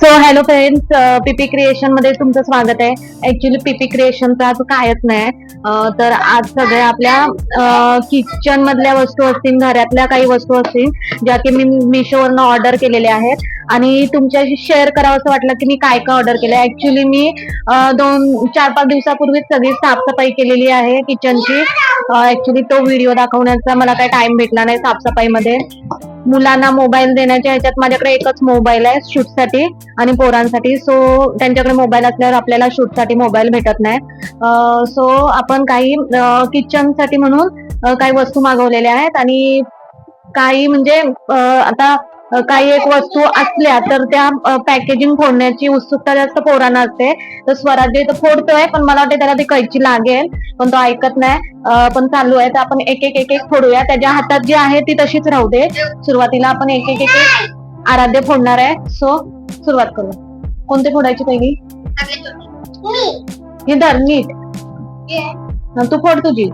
So hello friends PP क्रिएशनमध्ये तुमचं स्वागत आहे. ऍक्च्युली पीपी क्रिएशनचा आज कायच नाही. तर आज सगळ्या आपल्या किचन मधल्या वस्तू असतील घरातल्या काही वस्तू असतील ज्या की मी मिशोवरनं ऑर्डर केलेल्या आहेत. आणि तुमच्याशी शेअर करावं असं वाटलं की मी काय काय ऑर्डर केलं ऍक्च्युली मी दोन चार पाच दिवसापूर्वी सगळी साफसफाई केलेली आहे किचनची ऍक्च्युली तो व्हिडिओ दाखवण्याचा मला काही टाइम भेटला नाही साफसफाईमध्ये. मुलांना मोबाईल देण्याच्या ह्याच्यात माझ्याकडे एकच मोबाईल आहे शूटसाठी आणि पोरांसाठी. सो त्यांच्याकडे मोबाईल असल्यावर आपल्याला शूटसाठी मोबाईल भेटत नाही. सो आपण काही किचनसाठी म्हणून काही वस्तू मागवलेल्या आहेत आणि काही म्हणजे आता काही एक वस्तू असल्या तर त्या पॅकेजिंग फोडण्याची उत्सुकता जास्त पोरांना असते. तर स्वराज्य इथं फोडतोय पण मला वाटतं त्याला ती कैची लागेल. पण तो ऐकत नाही. पण चालू आहे तर आपण एक एक एक एक फोडूया. त्याच्या हातात जी आहे ती तशीच राहू दे. सुरुवातीला आपण एक एक एक एक आराध्य फोडणार आहे. सो सुरुवात करू. कोणते फोडायची पहिली? ही धर नीट तू फोड तुझी.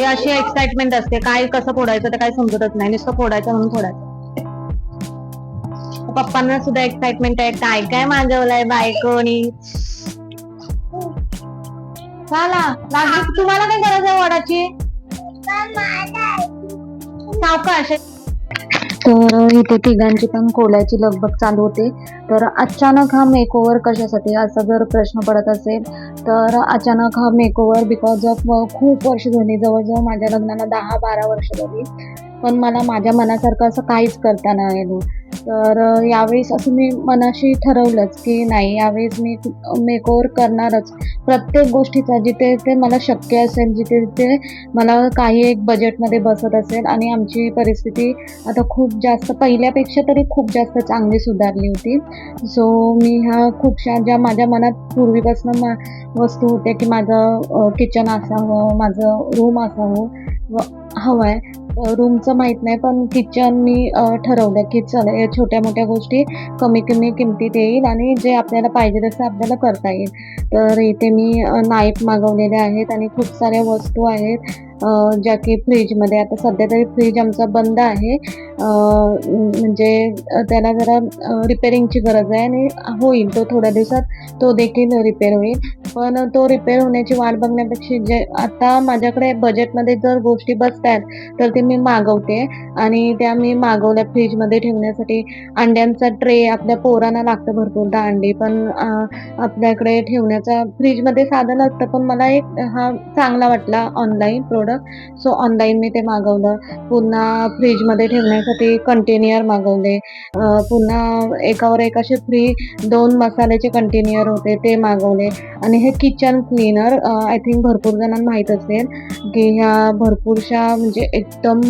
ही अशी एक्साइटमेंट असते. काय कसं फोडायचं ते काय समजतच नाही. नुसतं फोडायचं म्हणून फोडायचं. पप्पांना सुद्धा एक्साइटमेंट आहे. काय काय मागवलंय बायकोनी चला लागली. तुम्हाला काय गरज आहे वडाची? सावकाश. तर इथे तिघांची पण कोल्याची लगबग चालू होते. तर अचानक हा मेकओव्हर कशासाठी? असा जर प्रश्न पडत असेल तर अचानक हा मेकओव्हर बिकॉज ऑफ खूप वर्ष झाली जवळजवळ माझ्या लग्नाला दहा बारा वर्ष झाली. पण मला माझ्या मनासारखं असं काहीच करता नाही आलं. तर यावेळेस असं मी मनाशी ठरवलंच की नाही यावेळेस मी मेकओवर करणारच. प्रत्येक गोष्टीचा जिथे ते मला शक्य असेल जिथे ते मला काही एक बजेटमध्ये बसत असेल आणि आमची परिस्थिती आता खूप जास्त पहिल्यापेक्षा तरी खूप जास्त चांगली सुधारली होती. सो मी ह्या खूपशा ज्या माझ्या मनात पूर्वीपासून मा वस्तू होत्या की माझं किचन असावं माझं रूम असावं व हवं आहे रूमचं माहीत नाही पण किचन मी ठरवलं की चला या छोट्या मोठ्या गोष्टी कमी कमी किमतीत येईल आणि जे आपल्याला पाहिजे तसं आपल्याला करता येईल. तर इथे मी नाईफ मागवलेले आहेत आणि खूप साऱ्या वस्तू आहेत. ज्या की फ्रीजमध्ये आता सध्या तरी फ्रीज आमचा बंद आहे. म्हणजे त्याला जरा रिपेरिंगची गरज आहे आणि होईल तो थोड्या दिवसात तो देखील रिपेअर होईल. पण तो रिपेअर होण्याची वाट बघण्यापेक्षा जे आता माझ्याकडे बजेटमध्ये जर गोष्टी बसतात तर ते मी मागवते. आणि त्या मी मागवल्या फ्रीजमध्ये ठेवण्यासाठी अंड्यांचा ट्रे आपल्या पोरांना लागतं भरपूरदा अंडी पण आपल्याकडे ठेवण्याचा फ्रीजमध्ये साधन असतं पण मला एक हा चांगला वाटला ऑनलाईन प्रोडक्ट सो ऑनलाईन मी ते मागवलं. पुन्हा फ्रीजमध्ये ठेवण्यासाठी कंटेनियर मागवले. पुन्हा एकावर एक असे फ्री दोन मसाल्याचे कंटेनियर होते ते मागवले. आणि हे किचन क्लीनर आय थिंक भरपूर जणांना माहीत असेल की ह्या भरपूरशा म्हणजे एकदम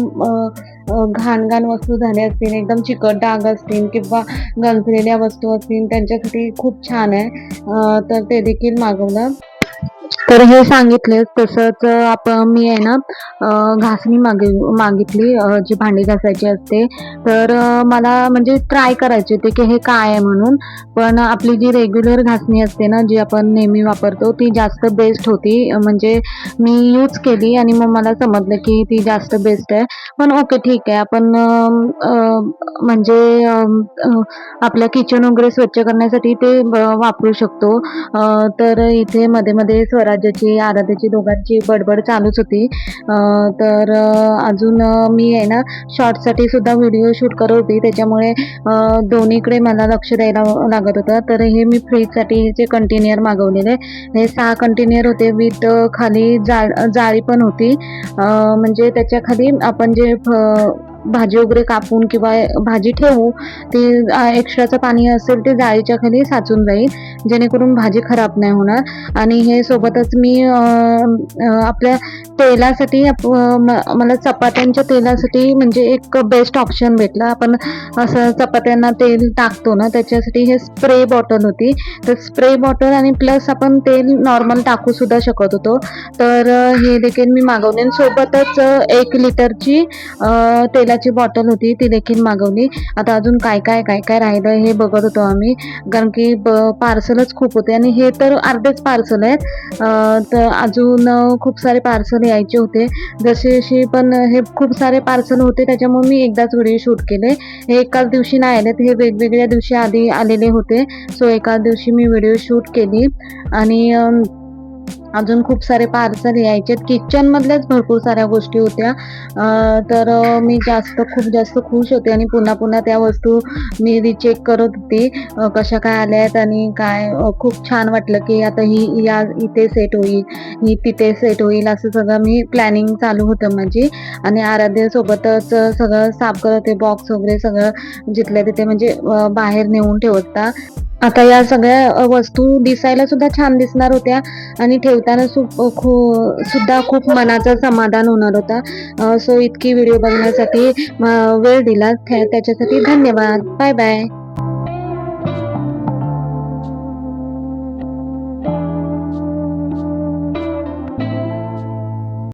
घाण घाण वस्तू झाल्या असतील एकदम चिकट डाग असतील किंवा गंजलेल्या वस्तू असतील त्यांच्यासाठी खूप छान आहे. तर ते देखील मागवलं. तर हे सांगितले तसंच आपण मी आहे ना घासणी मागे मागितली जी भांडी घासायची असते. तर मला म्हणजे ट्राय करायची होती की हे काय आहे म्हणून. पण आपली जी रेग्युलर घासणी असते ना जी आपण नेहमी वापरतो ती जास्त बेस्ट होती. म्हणजे मी यूज केली आणि मग मला समजलं की ती जास्त बेस्ट आहे. पण ओके ठीक आहे. आपण म्हणजे आपलं किचन वगैरे स्वच्छ करण्यासाठी ते वापरू शकतो. तर इथे मध्ये मध्ये राजाची आराध्याची दोघांची बडबड चालूच होती. तर अजून मी आहे ना शॉर्टसाठी सुद्धा व्हिडिओ शूट करत होती. त्याच्यामुळे दोन्हीकडे मला लक्ष द्यायला लागत होतं. तर हे मी फ्रीजसाठी जे कंटेनियर मागवलेले हे सहा कंटेनियर होते. विथ खाली जा जाळी पण होती. म्हणजे त्याच्याखाली आपण जे फ- भाजी वगैरे कापून किंवा भाजी ठेवू ते एक्स्ट्राचं पाणी असेल ते जाळीच्या खाली साचून जाईल जेणेकरून भाजी खराब नाही होणार. आणि हे सोबतच मी आपल्या तेलासाठी मला चपात्यांच्या तेलासाठी म्हणजे एक बेस्ट ऑप्शन भेटला. आपण असं चपात्यांना तेल टाकतो ना त्याच्यासाठी हे स्प्रे बॉटल होती. तर स्प्रे बॉटल आणि प्लस आपण तेल नॉर्मल टाकू सुद्धा शकत होतो. तर हे देखील मी मागवले. आणि सोबतच एक लिटरची तेल तेलाची बॉटल होती ती देखील मागवली. आता अजून काय काय काय काय राहिलं हे बघत होतो आम्ही. कारण की पार्सलच खूप होते. आणि हे तर अर्धेच पार्सल आहेत. तर अजून खूप सारे पार्सल यायचे होते. जसे जशी पण हे खूप सारे पार्सल होते त्याच्यामुळे मी एकदाच व्हिडिओ शूट केले. हे एकाच दिवशी नाही आले हे वेगवेगळ्या दिवशी आधी आलेले होते. सो एकाच दिवशी मी व्हिडिओ शूट केली. आणि अजून खूप सारे पार्सल यायचे किचन मधल्याच भरपूर साऱ्या गोष्टी होत्या. तर मी जास्त खूप जास्त खुश होते आणि पुन्हा पुन्हा त्या वस्तू मी रिचेक करत होती. कशा काय आल्या आहेत आणि काय खूप छान वाटलं की आता ही या इथे सेट होईल ही तिथे सेट होईल असं सगळं मी प्लॅनिंग चालू होतं माझी. आणि आराध्य सोबतच सगळं साफ करत होते बॉक्स वगैरे सगळं जिथल्या तिथे म्हणजे बाहेर नेऊन ठेवता आता या सगळ्या वस्तू दिसायला सुद्धा छान दिसणार होत्या आणि ठेवताना सु खू सुद्धा खूप मनाचं समाधान होणार होता. सो इतकी व्हिडिओ बघण्यासाठी वेळ दिला. त्याच्यासाठी धन्यवाद. Bye bye